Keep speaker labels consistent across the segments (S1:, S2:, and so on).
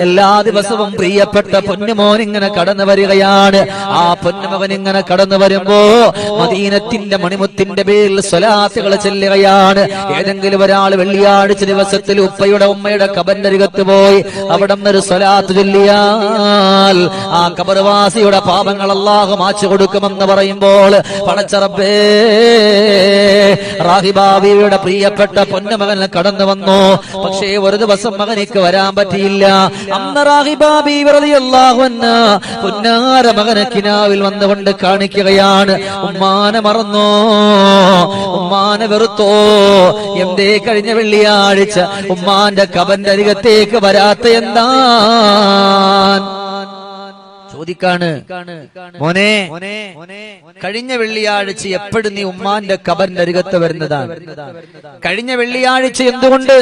S1: എല്ലാ ദിവസവും പ്രിയപ്പെട്ട പൊന്നുമോൻ ഇങ്ങനെ കടന്നു വരികയാണ്. ആ പൊന്നുമകൻ ഇങ്ങനെ കടന്നു വരുമ്പോ മദീനത്തിന്റെ മണിമുത്തിന്റെ പേരിൽ സ്വലാത്തുകൾ ചെല്ലുകയാണ്. ഏതെങ്കിലും ഒരാൾ വെള്ളിയാഴ്ച ദിവസത്തിൽ ഉപ്പയുടെ ഉമ്മയുടെ കബറിന്റെ അരികത്ത് പോയി അവിടെ നിന്നൊരു സ്വലാത്ത് ചൊല്ലിയാൽ ആ കബർവാസിയുടെ പാപങ്ങൾ അള്ളാഹു മാച്ചു കൊടുക്കുമെന്ന് പറയുമ്പോൾ പടച്ചറബേ റാഹിബാബിയുടെ പ്രിയപ്പെട്ട പൊന്നമകൻ കടന്നു വന്നു. പക്ഷേ ഒരു ദിവസം മകനിക്ക് വരാൻ പറ്റിയില്ല. അന്ന് റാഹിബാബി വെറുതെയല്ലാഹുവെന്ന് പുന്നാര മകനെ കിനാവിൽ വന്നുകൊണ്ട് കാണിക്കുകയാണ്. ഉമ്മാനെ മറന്നോ? ഉമ്മാനെ വെറുത്തോ? എന്തേ കഴിഞ്ഞ വെള്ളിയാഴ്ച ഉമ്മാന്റെ കബന്റെ അരികത്തേക്ക് വരാത്ത എന്താ ചോദിക്കാണ്. മോനെ കഴിഞ്ഞ വെള്ളിയാഴ്ച എപ്പോഴും നീ ഉമ്മാന്റെ കബറിന്റെ അരികത്ത് വരുന്നതാണ്? കഴിഞ്ഞ വെള്ളിയാഴ്ച എന്തുകൊണ്ട്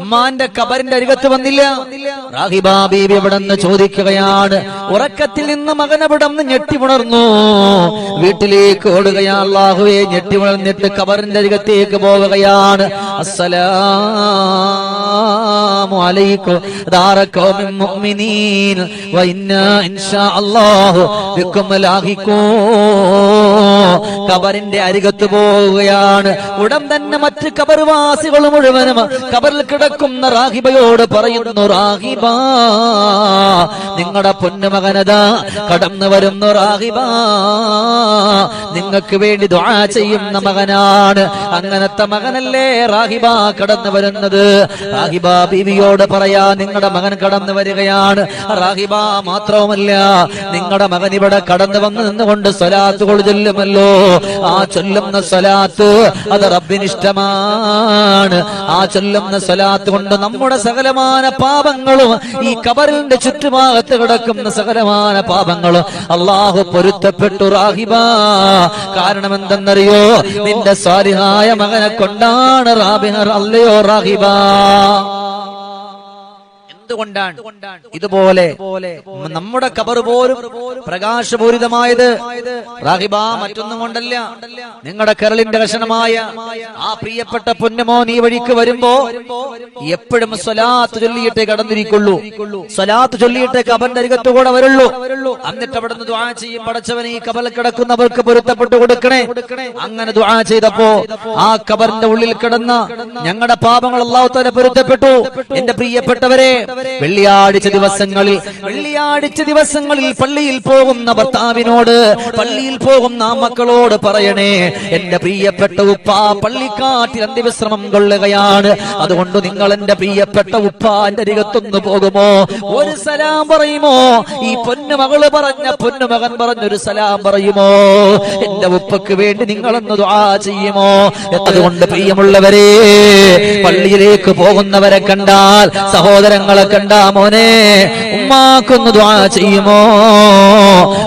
S1: ഉമ്മാന്റെ കബറിന്റെ അരികത്ത് വന്നില്ല? റാഹിബാ ബീബി ഇവിടെ നിന്ന് ചോദിക്കുകയാണ്. ഉറക്കത്തിൽ നിന്ന് മകനവിടം ഞെട്ടി ഉണർന്നു. വീട്ടിലേക്ക് ഓടുകയാ അള്ളാഹുവെ ഞെട്ടിമുണർന്നിട്ട് കബറിന്റെ അരികത്തേക്ക് പോവുകയാണ്. അസ്സലാമു അലൈക്കും. മുഅ്മിനീൻ. അല്ലാഹു ബിക്കും ലാഹിക്കൂ കബറിന്റെ അരികത്ത് പോവുകയാണ്. ഉടൻ തന്നെ മറ്റ് കബർവാസികൾ മുഴുവനും കബറിൽ കിടക്കുന്ന റാഹിബയോട് പറയുന്നു റാഹിബ നിങ്ങളുടെ പൊന്നുമകനതാ കടന്നു വരുന്നു റാഹിബ. നിങ്ങൾക്ക് വേണ്ടി ദുആ ചെയ്യുന്ന മകനാണ്. അങ്ങനത്തെ മകനല്ലേ റാഹിബ കടന്നു വരുന്നത്? റാഹിബ ബീവിയോട് പറയാ നിങ്ങളുടെ മകൻ കടന്നു വരികയാണ്. റാഹിബ മാത്രവുമല്ല നിങ്ങളുടെ മകൻ ഇവിടെ കടന്നു വന്ന് നിന്നുകൊണ്ട് സ്വലാത്തുകൾ ചൊല്ലുമല്ലോ. ആ ചൊല്ലുന്ന സ്വലാത്ത് അത് റബ്ബിനിഷ്ടമാണ്. ആ ചൊല്ലുന്ന സ്വലാത്ത് കൊണ്ട് നമ്മുടെ സകലമാന പാപങ്ങളും ഈ കബറിന്റെ ചുറ്റുഭാഗത്ത് കിടക്കുന്ന സകലമാന പാപങ്ങളും അള്ളാഹു പൊരുത്തപ്പെട്ടു റാഹിബ. കാരണം എന്തെന്നറിയോ നിന്റെ സ്വാലിഹായ മകനെ കൊണ്ടാണ് റാബിഹർ അല്ലയോ റാഹിബ. എന്തുകൊണ്ടാണ്? ഇതുപോലെ നമ്മുടെ കബർ പോലും പ്രകാശപൂരിതമായത് റാഹിബ മറ്റൊന്നും കൊണ്ടല്ല. നിങ്ങളുടെ കരളിന്റെ കഷണമായ ആ പ്രിയപ്പെട്ട പൊന്നമോ നീ വഴിക്ക് വരുമ്പോ എപ്പോഴും സ്വലാത്ത് ചൊല്ലിയിട്ടേ കടന്നിരിക്കുള്ളൂ. സ്വലാത്ത് ചൊല്ലിയിട്ടേ കബറിന്റെ അരികത്തു കൂടെ വരുള്ളൂ. എന്നിട്ട് അവിടെ നിന്ന് ദ്വാ ചെയ്യും. പടച്ചവനെ ഈ കബറിൽ കിടക്കുന്നവർക്ക് പൊരുത്തപ്പെട്ടു കൊടുക്കണേ. അങ്ങനെ ദ്വാ ചെയ്തപ്പോ ആ കബറിന്റെ ഉള്ളിൽ കിടന്ന ഞങ്ങളുടെ പാപങ്ങൾ തന്നെ പൊരുത്തപ്പെട്ടു. എന്റെ പ്രിയപ്പെട്ടവരെ വെള്ളിയാഴ്ച ദിവസങ്ങളിൽ വെള്ളിയാഴ്ച ദിവസങ്ങളിൽ പള്ളിയിൽ പോകുന്ന ഭർത്താവിനോട് പള്ളിയിൽ പോകുന്ന മക്കളോട് പറയണേ എന്റെ പ്രിയപ്പെട്ട ഉപ്പ പള്ളിക്കാട്ടിൽ അന്തിവിശ്രമം കൊള്ളുകയാണ്. അതുകൊണ്ട് നിങ്ങൾ എന്റെ പ്രിയപ്പെട്ട ഉപ്പാന്റെ അരികത്തൊന്ന് പോകുമോ? ഒരു സലാം പറയുമോ? ഈ പൊന്നു മകൾ പറഞ്ഞ പൊന്നു മകൻ പറഞ്ഞൊരു സലാം പറയുമോ? എന്റെ ഉപ്പക്ക് വേണ്ടി നിങ്ങളൊന്ന് ദുആ ചെയ്യുമോ? അതുകൊണ്ട് പ്രിയമുള്ളവരെ പള്ളിയിലേക്ക് പോകുന്നവരെ കണ്ടാൽ സഹോദരങ്ങളെ കണ്ടാ മോനെ ഉമ്മാക്കൊന്ന് ദ്വാ ചെയ്യുമോ?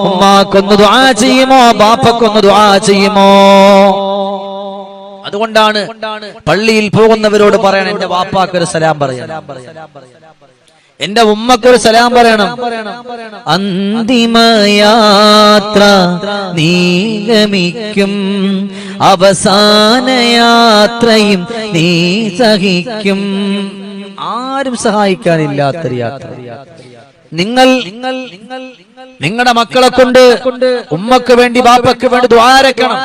S1: ഉമ്മാക്കൊന്ന് ദ്വാ ചെയ്യുമോ? ബാപ്പക്കൊന്ന് ദ്വാ ചെയ്യുമോ? അതുകൊണ്ടാണ് പള്ളിയിൽ പോകുന്നവരോട് പറയണം എന്റെ വാപ്പാക്കൊരു സലാം പറയണം. എന്റെ ഉമ്മക്കൊരു സലാം പറയണം. അന്തിമയാത്ര നീഗമിക്കും അവസാന യാത്രയും നീ സഹിക്കും. ആരും സഹായിക്കാനില്ലാത്തൊരു യാത്ര. നിങ്ങൾ നിങ്ങൾ നിങ്ങൾ നിങ്ങളുടെ മക്കളെ കൊണ്ട് ഉമ്മക്ക് വേണ്ടി ബാപ്പക്ക് വേണ്ടി ദ്വാരക്കണം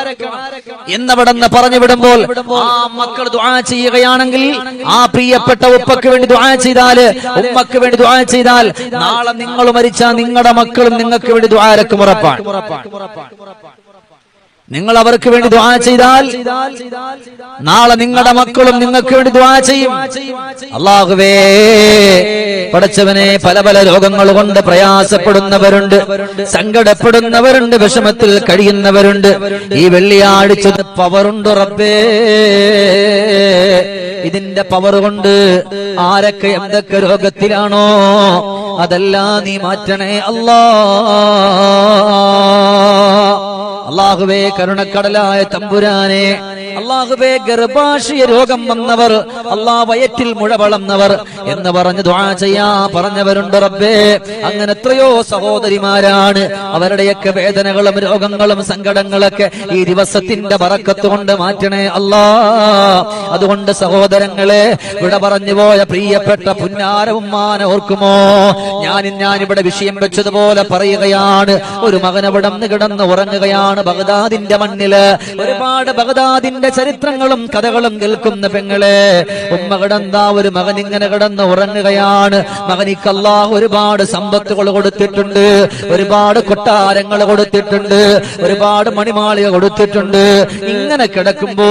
S1: എന്നവിടെന്ന് പറഞ്ഞു വിടുമ്പോൾ ആ മക്കൾ ദ്വാ ചെയ്യുകയാണെങ്കിൽ ആ പ്രിയപ്പെട്ട ഉപ്പക്ക് വേണ്ടി ദ്വാ ചെയ്താൽ ഉമ്മക്ക് വേണ്ടി ദ്വാ ചെയ്താൽ നാളെ നിങ്ങൾ മരിച്ചാൽ നിങ്ങളുടെ മക്കളും നിങ്ങൾക്ക് വേണ്ടി ദ്വാരക്കും ഉറപ്പാണ്. നിങ്ങൾ അവർക്ക് വേണ്ടി ദ്വാ ചെയ്താൽ നാളെ നിങ്ങളുടെ മക്കളും നിങ്ങൾക്ക് വേണ്ടി ദ്വാ ചെയ്യും. അള്ളാഹുവേ പടച്ചവനെ പല പല രോഗങ്ങൾ കൊണ്ട് പ്രയാസപ്പെടുന്നവരുണ്ട് സങ്കടപ്പെടുന്നവരുണ്ട് വിഷമത്തിൽ കഴിയുന്നവരുണ്ട്. ഈ വെള്ളിയാഴ്ച പവറുണ്ട് റബ്ബേ. ഇതിന്റെ പവർ കൊണ്ട് ആരൊക്കെ എന്തൊക്കെ രോഗത്തിലാണോ അതെല്ലാം നീ മാറ്റണേ അല്ലാ. അള്ളാഹുവേ കരുണക്കടലായ തമ്പുരാനെ അള്ളാഹുബേ ഗർഭാശയ രോഗം വന്നവർ അള്ളാ വയറ്റിൽ മുഴ വളർന്നവർ എന്ന് പറഞ്ഞ് ദ്വാ ചെയ്യാ പറഞ്ഞവരുണ്ട് റബ്ബേ. അങ്ങനെ എത്രയോ സഹോദരിമാരാണ്. അവരുടെയൊക്കെ വേദനകളും രോഗങ്ങളും സങ്കടങ്ങളൊക്കെ ഈ ദിവസത്തിന്റെ പറക്കത്ത് കൊണ്ട് മാറ്റണേ അല്ലാ അതുകൊണ്ട് സഹോദരങ്ങളെ ഇവിടെ പറഞ്ഞു പോയ പ്രിയപ്പെട്ട പുന്നാരവും ഉമ്മാനെ ഓർക്കുമോ? ഞാൻ ഞാൻ ഇവിടെ വിഷയം വെച്ചതുപോലെ പറയുകയാണ്. ഒരു മകൻ കിടന്ന് ഉറങ്ങുകയാണ്. ബഗ്ദാദിന്റെ മണ്ണിൽ ഒരുപാട് ബഗ്ദാദിന്റെ ചരിത്രങ്ങളും കഥകളും കേൾക്കുന്ന പെങ്ങളെ ഉമ്മ കിടന്നാ ഒരു മകൻ ഇങ്ങനെ കിടന്ന് ഉറങ്ങുകയാണ്. മകനിക്ക് ഒരുപാട് സമ്പത്തുകൾ കൊടുത്തിട്ടുണ്ട് ഒരുപാട് കൊട്ടാരങ്ങൾ കൊടുത്തിട്ടുണ്ട് ഒരുപാട് മണിമാളിക കൊടുത്തിട്ടുണ്ട്. ഇങ്ങനെ കിടക്കുമ്പോ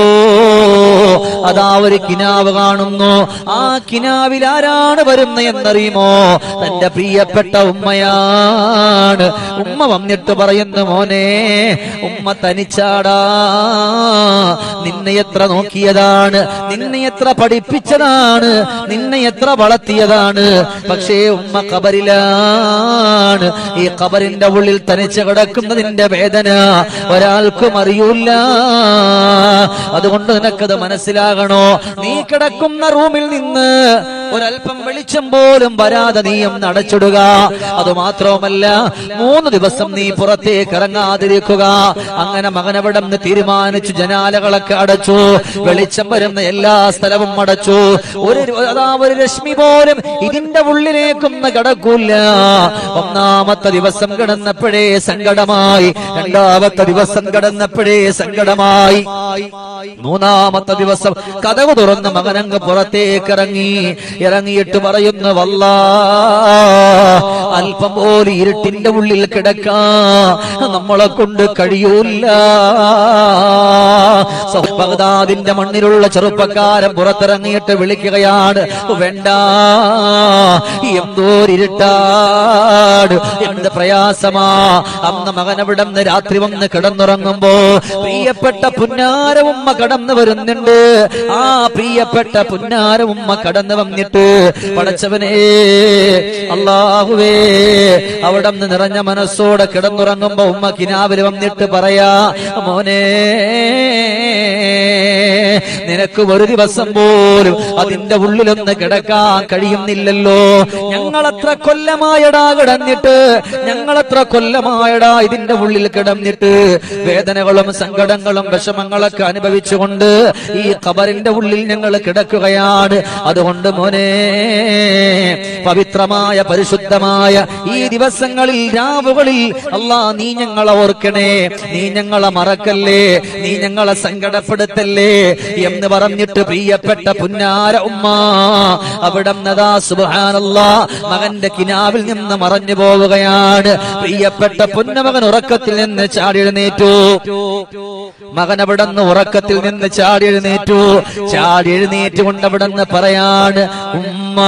S1: അതാ ഒരു കിനാവ് കാണുന്നു. ആ കിനാവിൽ ആരാണ് വരുന്ന എന്നറിയുമോ? തന്റെ പ്രിയപ്പെട്ട ഉമ്മയാണ്. ഉമ്മ വന്നിട്ട് പറയുന്നു മോനെ ഉമ്മ തനിച്ചാടാ. നിന്നെ എത്ര നോക്കിയതാണ് നിന്നെ എത്ര പഠിപ്പിച്ചതാണ് നിന്നെ എത്ര വളർത്തിയതാണ്. പക്ഷേ ഉമ്മ കബറിലാണ് ഈ കബറിന്റെ ഉള്ളിൽ തനിച്ച് കിടക്കുന്നതിന്റെ വേദന ഒരാൾക്കും അറിയൂല അതുകൊണ്ട് നിനക്കത് മനസ്സിലാകണോ? നീ കിടക്കുന്ന റൂമിൽ നിന്ന് ഒരല്പം വെളിച്ചം പോലും വരാതെ നീയും നടച്ചിടുക. അത് മാത്രവുമല്ല മൂന്ന് ദിവസം നീ പുറത്തേക്ക് ഇറങ്ങാതിരിക്കുക. അങ്ങനെ മകനവിടം തീരുമാനിച്ചു ജനാലകളൊക്കെ അടച്ചു വെളിച്ചം വരുന്ന എല്ലാ സ്ഥലവും അടച്ചു. ഒരു അതാ ഒരു രശ്മി പോലും ഇതിന്റെ ഉള്ളിലേക്കൊന്ന് കിടക്കൂല ഒന്നാമത്തെ ദിവസം കിടന്നപ്പോഴേ സങ്കടമായി രണ്ടാമത്തെ ദിവസം കിടന്നപ്പോഴേ സങ്കടമായി. മൂന്നാമത്തെ ദിവസം കഥവ് തുറന്ന് മകനങ്ങ് പുറത്തേക്ക് ഇറങ്ങി. ഇറങ്ങിയിട്ട് പറയുന്നു വല്ല അല്പം പോലെ ഇരുട്ടിന്റെ ഉള്ളിൽ കിടക്കാ. നമ്മളെ കൊണ്ട് കഴിയൂല ബഗ്ദാദിന്റെ മണ്ണിലുള്ള ചെറുപ്പക്കാരൻ പുറത്തിറങ്ങിയിട്ട് വിളിക്കുകയാണ് വേണ്ട എന്തോരിട്ടാട് എന്ത് പ്രയാസമാ. അന്ന് മകനവിടം രാത്രി വന്ന് കിടന്നുറങ്ങുമ്പോ പ്രിയപ്പെട്ട പുന്നാര ഉമ്മ കടന്നു വരുന്നുണ്ട്. ആ പ്രിയപ്പെട്ട പുന്നാര ഉമ്മ കടന്നു വന്നിട്ട് പടച്ചവനെ അള്ളാഹുവേ അവിടെ നിന്ന് നിറഞ്ഞ മനസ്സോടെ കിടന്നുറങ്ങുമ്പോ ഉമ്മ കിനാവിൽ വന്നിട്ട് പറയാ മോനെ നിനക്ക് ഒരു ദിവസം പോലും അതിന്റെ ഉള്ളിലൊന്ന് കിടക്കാൻ കഴിയുന്നില്ലല്ലോ. ഞങ്ങളത്ര കൊല്ലമായടാ കിടന്നിട്ട് ഞങ്ങളത്ര കൊല്ലമായടാ ഇതിന്റെ ഉള്ളിൽ കിടന്നിട്ട്. വേദനകളും സങ്കടങ്ങളും വിഷമങ്ങളൊക്കെ അനുഭവിച്ചുകൊണ്ട് ഈ കബറിന്റെ ഉള്ളിൽ ഞങ്ങൾ കിടക്കുകയാണ്. അതുകൊണ്ട് മോനെ പവിത്രമായ പരിശുദ്ധമായ ഈ ദിവസങ്ങളിൽ രാവുകളിൽ അല്ലാ നീ ഞങ്ങളെ ഓർക്കണേ. നീ ഞങ്ങളെ മറക്കല്ലേ? നീ ഞങ്ങളെ സങ്കടപ്പെടുത്തല്ലേ? എന്ന് പറഞ്ഞിട്ട് പ്രിയപ്പെട്ട പുന്നാര ഉമ്മ അവിടെ മകന്റെ കിനാവിൽ നിന്ന് മറഞ്ഞു പോവുകയാണ്. പ്രിയപ്പെട്ട പുന്നമകൻ ഉറക്കത്തിൽ നിന്ന് ചാടി എഴുന്നേറ്റു. മകൻ അവിടെ നിന്ന് ഉറക്കത്തിൽ നിന്ന് ചാടി എഴുന്നേറ്റു. ചാടി എഴുന്നേറ്റുകൊണ്ട് അവിടെ പറയാണ് ഉമ്മ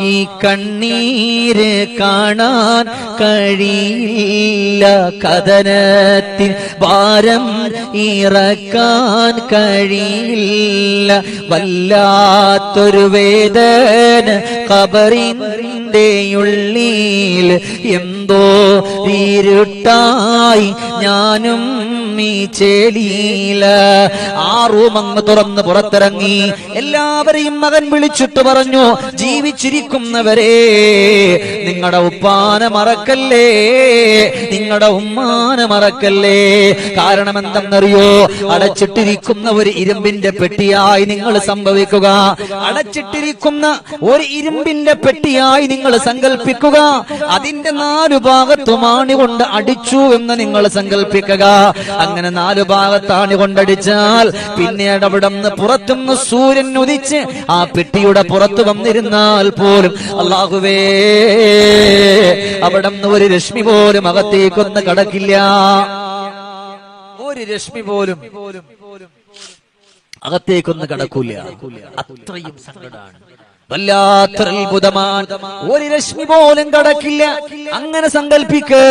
S1: ഈ കണ്ണീര് കാണാൻ കഴിയില്ല. കഥനത്തിൽ ഭാരം ഇറക്കാൻ കഴിയില്ല. വല്ലാത്തൊരു വേദന കബറിന്റെ ഉള്ളിൽ എന്തോ ഇരുട്ടായി ഞാനും ഈ ചേലിയില ആ റൂം അങ്ങ് തുറന്ന് പുറത്തിറങ്ങി. എല്ലാവരെയും മകൻ വിളിച്ചിട്ട് പറഞ്ഞു ജീവിച്ചിരിക്കുന്നവരെ നിങ്ങളുടെ ഉപ്പാന മറക്കല്ലേ? നിങ്ങളുടെ ഉമ്മാന മറക്കല്ലേ? കാരണം എന്തെന്നറിയോ അടച്ചിട്ടിരിക്കുന്ന ഒരു ഇരുമ്പിന്റെ പെട്ടിയായി നിങ്ങൾ സംഭവിക്കുക. അടച്ചിട്ടിരിക്കുന്ന ഒരു ഇരുമ്പിന്റെ പെട്ടിയായി നിങ്ങൾ സങ്കല്പിക്കുക അതിന്റെ നാലു ഭാഗത്തുമാണി കൊണ്ട് അടിച്ചു എന്ന് നിങ്ങൾ സങ്കല്പിക്കുക അങ്ങനെ നാല് ഭാഗത്താണി കൊണ്ടടിച്ചാൽ പിന്നീട് അവിടെ നിന്ന് പുറത്തുനിന്ന് സൂര്യൻ ഉദിച്ച് ആ പെട്ടിയുടെ പുറത്ത് വന്നിരുന്നാൽ പോലും അള്ളാഹുവേ അവിടെ ഒരു രശ്മി പോലും അകത്തേക്കൊന്ന് കടക്കില്ല. ഒരു രശ്മി പോലും അകത്തേക്കൊന്ന് കടക്കൂല. അത്രയും സങ്കടാണ്. വല്ലാത്തൊരു അത്ഭുതമാണ് ഒരു രശ്മി പോലും കടക്കില്ല. അങ്ങനെ സങ്കല്പിക്ക്.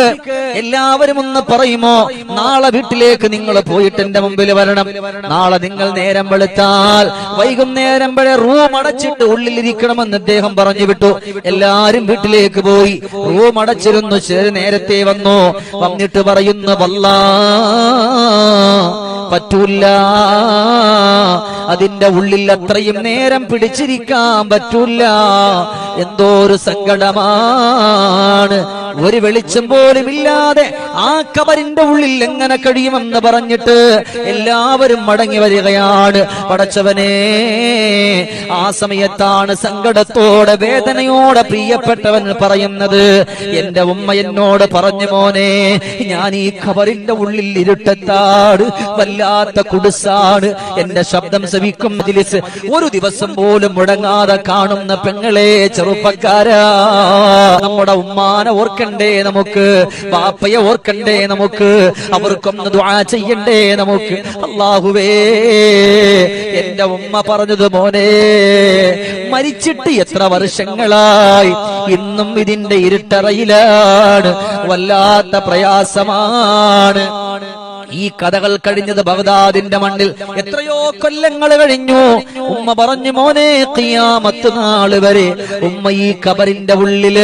S1: എല്ലാവരും ഒന്ന് പറയുമോ നാളെ വീട്ടിലേക്ക് നിങ്ങൾ പോയിട്ട് എന്റെ മുമ്പിൽ വരണം. നാളെ നിങ്ങൾ നേരം വെളുത്താൽ വൈകുന്നേരം വരെ റൂം അടച്ചിട്ട് ഉള്ളിലിരിക്കണമെന്ന് അദ്ദേഹം പറഞ്ഞു വിട്ടു. എല്ലാരും വീട്ടിലേക്ക് പോയി. റൂം അടച്ചിരുന്നു ചെറു നേരത്തെ വന്നു. വന്നിട്ട് പറയുന്നു വല്ലാ പറ്റൂല. അതിന്റെ ഉള്ളിൽ അത്രയും നേരം പിടിച്ചിരിക്കാൻ പറ്റൂല. എന്തോ ഒരു സങ്കടമാണ്. ഒരു വെളിച്ചം പോലും ഇല്ലാതെ ആ കബറിന്റെ ഉള്ളിൽ എങ്ങനെ കഴിയുമെന്ന് പറഞ്ഞിട്ട് എല്ലാവരും മടങ്ങി വരികയാണ്. പടച്ചവനെ ആ സമയത്താണ് സങ്കടത്തോടെ വേദനയോടെ പ്രിയപ്പെട്ടവൻ പറയുന്നത്. എന്റെ ഉമ്മ എന്നോട് പറഞ്ഞു മോനെ ഞാൻ ഈ ഖബറിന്റെ ഉള്ളിൽ ഇരുട്ടത്താണ് വല്ലാത്ത കുടുസാണ് എന്റെ ശബ്ദം ശവിക്കും ഒരു ദിവസം പോലും മുടങ്ങാതെ കാണുന്ന പെങ്ങളെ ചെറുപ്പക്കാരാ നമ്മുടെ ഉമ്മാനെ ഓർക്കണ്ടേ നമുക്ക് ബാപ്പയെ ഓർക്കണ്ടേ നമുക്ക് അവർക്കൊന്ന് ദ്വാ ചെയ്യണ്ടേ നമുക്ക്. അള്ളാഹുവേ എന്റെ ഉമ്മ പറഞ്ഞത് മോനെ മരിച്ചിട്ട് എത്ര വർഷങ്ങളായി ഇന്നും ഇതിന്റെ ഇരുട്ടറയിലാണ് വല്ലാത്ത പ്രയാസമാണ്. ഈ കഥകൾ കഴിഞ്ഞത് ബഗ്ദാദിന്റെ മണ്ണിൽ എത്രയോ കൊല്ലങ്ങൾ കഴിഞ്ഞു. ഉമ്മ പറഞ്ഞു മോനെ കിയാമത്ത് നാൾ വരെ ഉമ്മ ഈ കബറിന്റെ ഉള്ളിൽ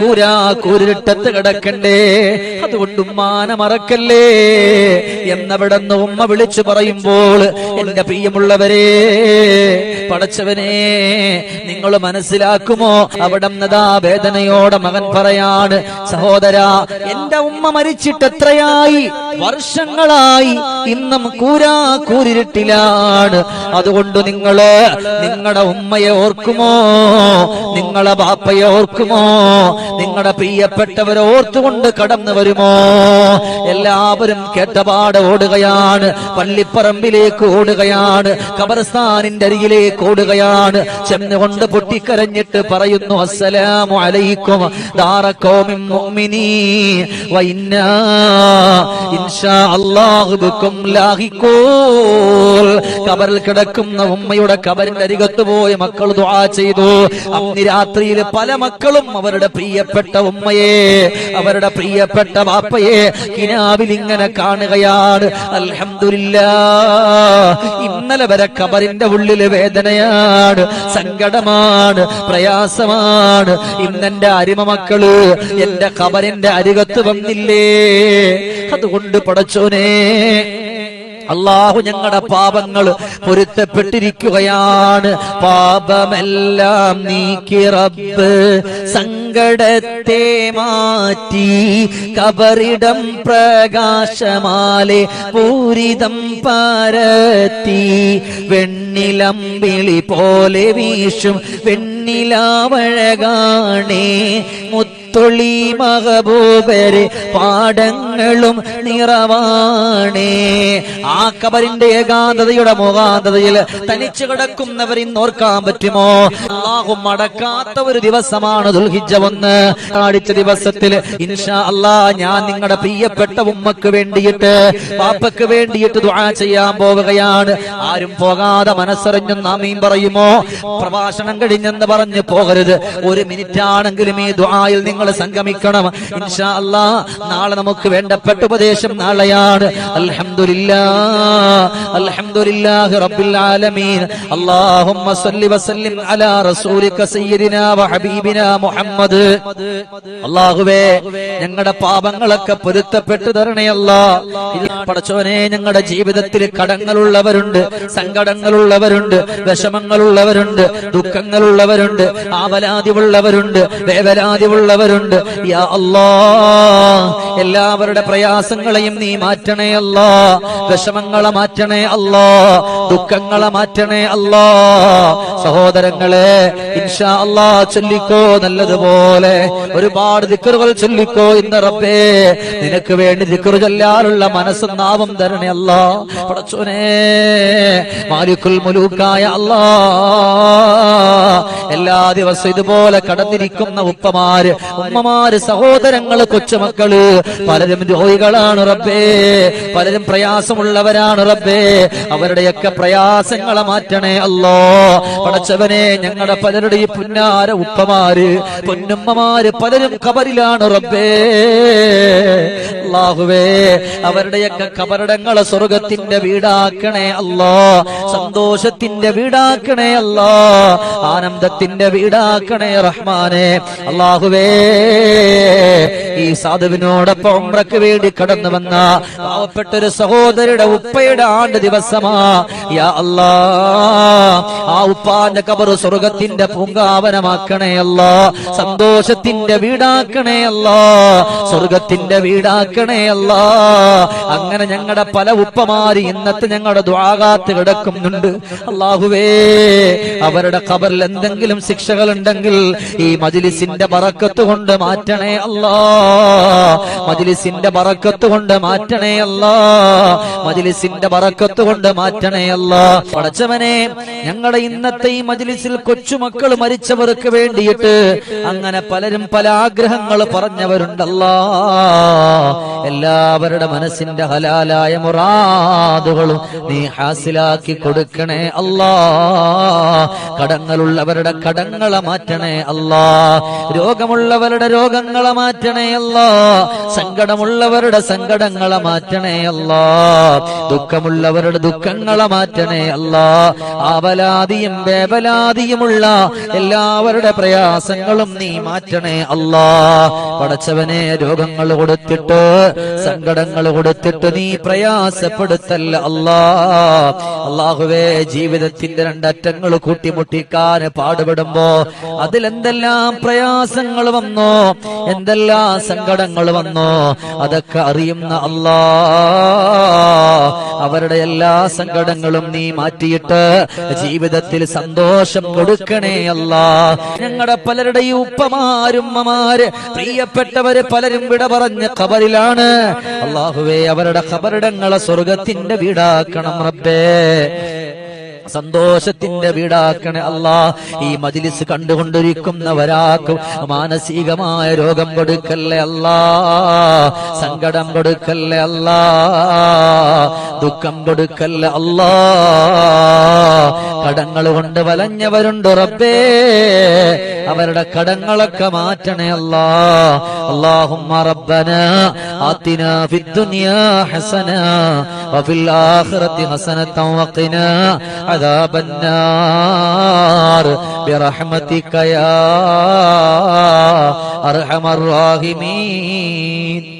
S1: കൂരാ കൂരിട്ടത്ത് കിടക്കണ്ടേ? അതുകൊണ്ട് ഉമ്മാനെ മറക്കല്ലേ? എന്നവിടെന്ന് ഉമ്മ വിളിച്ചു പറയുമ്പോൾ എന്റെ പ്രിയമുള്ളവരെ പടച്ചവനെ നിങ്ങൾ മനസ്സിലാക്കുമോ? അവിടെ നിന്നതാ വേദനയോടെ മകൻ പറയാണ് സഹോദര എന്റെ ഉമ്മ മരിച്ചിട്ട് എത്രയായി? വർഷങ്ങളായി. ഇന്നും കൂരാ കൂരിരുട്ടിലാണ് അതുകൊണ്ട് നിങ്ങൾ നിങ്ങളുടെ ഉമ്മയെ ഓർക്കുമോ? നിങ്ങളെ ബാപ്പയെ ഓർക്കുമോ? നിങ്ങളുടെ പ്രിയപ്പെട്ടവരെ ഓർത്തുകൊണ്ട് കടന്നു വരുമോ? എല്ലാവരും കേട്ടപാട് ഓടുകയാണ്. പള്ളിപ്പറമ്പിലേക്ക് ഓടുകയാണ്. ഖബർസ്ഥാനിന്റെ അരികിലേക്ക് ഓടുകയാണ്. ചെന്നുകൊണ്ട് പൊട്ടിക്കരഞ്ഞിട്ട് പറയുന്നു അസ്സലാമു അലൈക്കും. ദാറക്കോമിൻ മുഅ്മിനീ വഇന്നാ ഇന്നാ ഇൻഷാ അല്ലാഹു ബിക്കും കബറിൽ കിടക്കുന്ന ഉമ്മയുടെ കബറിന്റെ അരികത്ത് പോയി മക്കൾ ദുആ ചെയ്തു. അന്ന് രാത്രിയിൽ പല മക്കളും അവരുടെ പ്രിയപ്പെട്ട ഉമ്മയെ അവരുടെ പ്രിയപ്പെട്ട വാപ്പയെ കിനാവിൽ ഇങ്ങനെ കാണുകയാണ്. അലഹമില്ല ഇന്നലെ വരെ കബറിന്റെ ഉള്ളിൽ വേദനയാണ് സങ്കടമാണ് പ്രയാസമാണ്. ഇന്നെന്റെ അരിമ മക്കൾ എന്റെ കബറിന്റെ അരികത്ത് വന്നില്ലേ? അതുകൊണ്ട് പടച്ചോനെ അള്ളാഹു ഞങ്ങളുടെ പാപങ്ങൾ പൊരുത്തപ്പെട്ടിരിക്കുകയാണ്. പാപമെല്ലാം നീക്കി റബ്ബ് സങ്കടത്തെ മാറ്റി കബറിടം പ്രകാശമാലെ പൂരിതം പരത്തി വെണ്ണിലം വിളി പോലെ വീശും. വെണ്ണിലാവഴകാണേ. മുത്തൊളി മഹബൂബരെ പാടങ്ങളും നിറവാണേ. ആ കബറിന്റെ ഏകാന്തതയുടെ മുഖാന്തതയിൽ തനിച്ചു കിടക്കുന്നവർ ഇന്ന് ഓർക്കാൻ പറ്റുമോ? അള്ളാഹു മടക്കാത്ത ഒരു ദിവസമാണ് ദുൽഹിജ ഒന്ന്. കാണിച്ച ദിവസത്തിൽ ഇൻഷാ അല്ലാ ഞാൻ നിങ്ങളുടെ പ്രിയപ്പെട്ട ഉമ്മക്ക് വേണ്ടിയിട്ട് പാപ്പക്ക് വേണ്ടിയിട്ട് ദുആ ചെയ്യാൻ പോവുകയാണ്. ആരും പോകാതെ മനസ്സറിഞ്ഞും നാമീം പറയുമോ? പ്രഭാഷണം കഴിഞ്ഞെന്ന് പറഞ്ഞ് പോകരുത്. ഒരു മിനിറ്റ് ആണെങ്കിലും ഈ ദുആയിൽ നിങ്ങൾ സംഗമിക്കണം. ഇൻഷാ നാളെ നമുക്ക് വേണ്ടപ്പെട്ട ഉപദേശം നാളെയാണ്. അൽഹംദുലില്ലാ അൽഹംദുലില്ലാഹി റബ്ബിൽ ആലമീൻ. അല്ലാഹുമ്മ സല്ലി അലാ റസൂലിക സയ്യിദിനാ മുഹമ്മദ്. അല്ലാഹുവേ ഞങ്ങളുടെ പാപങ്ങളൊക്കെ പൊരുത്തപ്പെട്ടു തരണേ അല്ലാ. പടച്ചോനെ ഞങ്ങളുടെ ജീവിതത്തിൽ കടങ്ങളുള്ളവരുണ്ട് സങ്കടങ്ങളുള്ളവരുണ്ട് വിഷമങ്ങളുള്ളവരുണ്ട് ദുഃഖങ്ങളുള്ളവരുണ്ട് ആവലാതിയുള്ളവരുണ്ട് വേവലാതിയുള്ളവരുണ്ട് യാ എല്ലാവരുടെ പ്രയാസങ്ങളെയും നീ മാറ്റണേ അല്ലാ. വിഷമങ്ങളെ മാറ്റണേ അല്ലാ. ദുഃഖങ്ങളെ മാറ്റണേ അല്ലാ. സഹോദരങ്ങളെ ഇൻഷാ അല്ലാ ചൊല്ലിക്കോ നല്ലതുപോലെ. ഒരുപാട് ദിക്കറുകൾ ചൊല്ലിക്കോ ഇന്ന് റബ്ബേ. നിനക്ക് വേണ്ടി ദിക്കറു ചൊല്ലാനുള്ള മനസ്സും നാവും തരണേ അല്ലാ. പടച്ചോനെ മാലിക്കുൽ മുലൂക്കായ അല്ലാ. എല്ലാ ദിവസവും ഇതുപോലെ കടന്നിരിക്കുന്ന ഉപ്പമാര് ഉമ്മമാര് സഹോദരങ്ങൾ കൊച്ചുമക്കൾ പലരും രോഗികളാണ് റബ്ബേ. പലരും പ്രയാസമുള്ളവരാണ് റബ്ബേ. അവരുടെയൊക്കെ പ്രയാസങ്ങളെ മാറ്റണേ അല്ലോ. പടച്ചവനെ ഞങ്ങളുടെ പലരുടെ ഈ പുന്നാര ഉപ്പമാര് പൊന്നുമ്മമാര് പലരും കബറിലാണ് റബ്ബേ. അല്ലാഹുവേ അവരുടെയൊക്കെ കബറടങ്ങളെ സ്വർഗത്തിന്റെ വീടാക്കണേ അല്ലോ. സന്തോഷത്തിന്റെ വീടാക്കണേ അല്ലോ. ആനന്ദത്തിന്റെ വീടാക്കണേ റഹ്മാനെ. അള്ളാഹുവേ ഈ സാധുവിനോടൊപ്പം ഉമ്രക്ക് വേണ്ടി കടന്നു വന്ന പാവപ്പെട്ട ഒരു സഹോദരിയുടെ ഉപ്പയുടെ ആണ്ട് ദിവസമാ. യാ ആ ഉപ്പാന്റെ കബർ സ്വർഗത്തിന്റെ പൂങ്കാവനമാക്കണേ അല്ല. സന്തോഷത്തിന്റെ വീടാക്കണേ അല്ല. സ്വർഗത്തിന്റെ വീടാക്കണേ അല്ല. അങ്ങനെ ഞങ്ങളുടെ പല ഉപ്പമാര് ഇന്നത്തെ ഞങ്ങളുടെ ദ്വാകാത്ത് കിടക്കുന്നുണ്ട്. അള്ളാഹുവേ അവരുടെ കബറിൽ എന്തെങ്കിലും ശിക്ഷകൾ ഉണ്ടെങ്കിൽ ഈ മജിലിസിന്റെ ബറക്കത്ത് കൊണ്ട് മാറ്റണേ അല്ലാ. മജിലിസിന്റെ ബറക്കത്ത് കൊണ്ട് മാറ്റണേ അല്ലാ. മജിലിസിന്റെ ബറക്കത്ത് കൊണ്ട് മാറ്റണേ അല്ലാ. പടച്ചവനെ ഞങ്ങളുടെ ഇന്നത്തെ ഈ മജിലിസിൽ കൊച്ചുമക്കൾ മരിച്ചവർക്ക് വേണ്ടിയിട്ട് അങ്ങനെ പലരും പല ആഗ്രഹങ്ങൾ പറഞ്ഞവരുണ്ടല്ലാ. എല്ലാവരുടെ മനസ്സിന്റെ ഹലാലായ മുറാദുകളും നീ ഹാസിലാക്കി കൊടുക്കണേ അല്ലാ. കടങ്ങളുള്ളവരുടെ കടങ്ങളെ മാറ്റണേ അല്ലാ. രോഗമുള്ളവരുടെ രോഗങ്ങളെ മാറ്റണേയല്ലോ സങ്കടമുള്ളവരുടെ സങ്കടങ്ങളെ മാറ്റണേയല്ലോ ദുഃഖമുള്ളവരുടെ ദുഃഖങ്ങളെ മാറ്റണേയല്ലോ ആവലാതിയും വേവലാതിയുമുള്ള എല്ലാവരുടെ പ്രയാസങ്ങളും നീ മാറ്റണേ അല്ലാ. പടച്ചവനെ രോഗങ്ങൾ കൊടുത്തിട്ട് സങ്കടങ്ങൾ കൊടുത്തിട്ട് നീ പ്രയാസപ്പെടുത്തല്ല അല്ലാ. അള്ളാഹുവേ ജീവിതത്തിന്റെ രണ്ടറ്റങ്ങൾ കൂട്ടിമുട്ടിക്കാൻ പാടുപെടുമ്പോ അതിലെന്തെല്ലാം പ്രയാസങ്ങൾ വന്നോ എന്തെല്ലാം സങ്കടങ്ങൾ വന്നു? അതൊക്കെ അറിയുന്ന അല്ലാ. അവരുടെ എല്ലാ സങ്കടങ്ങളും നീ മാറ്റിയിട്ട് ജീവിതത്തിൽ സന്തോഷം കൊടുക്കണേ അല്ല. ഞങ്ങളുടെ പലരുടെയും ഉപ്പമാരുമ്മമാര് പ്രിയപ്പെട്ടവര് പലരും വിട പറഞ്ഞ ഖബറിലാണ്. അള്ളാഹുവേ അവരുടെ ഖബറിടങ്ങളെ സ്വർഗത്തിന്റെ വീടാക്കണം റബ്ബേ. സന്തോഷത്തിന്റെ വീടാക്കണേ അല്ലാ. ഈ മജിലിസ് കണ്ടുകൊണ്ടിരിക്കുന്നവരാക്കും മാനസികമായ രോഗം കൊടുക്കല്ലേ അല്ലാ. സങ്കടം കൊടുക്കല്ലേ അല്ലാ. ദുഃഖം കൊടുക്കല്ല അല്ലാ. കടങ്ങൾ കൊണ്ട് വലഞ്ഞവരുണ്ട് റബ്ബേ. അവരുടെ കടങ്ങളൊക്കെ മാറ്റണേ അല്ലാ. അല്ലാഹുമ്മ റബ്ബന ആതിനാ ഫിദ്ദുനിയാ ഹസന. വഫിൽ ആഖിറതി ഹസനത വഖിനാ അദാബന്നാർ. ബിറഹ്മതിക യാ അർഹമർ റാഹിമീൻ.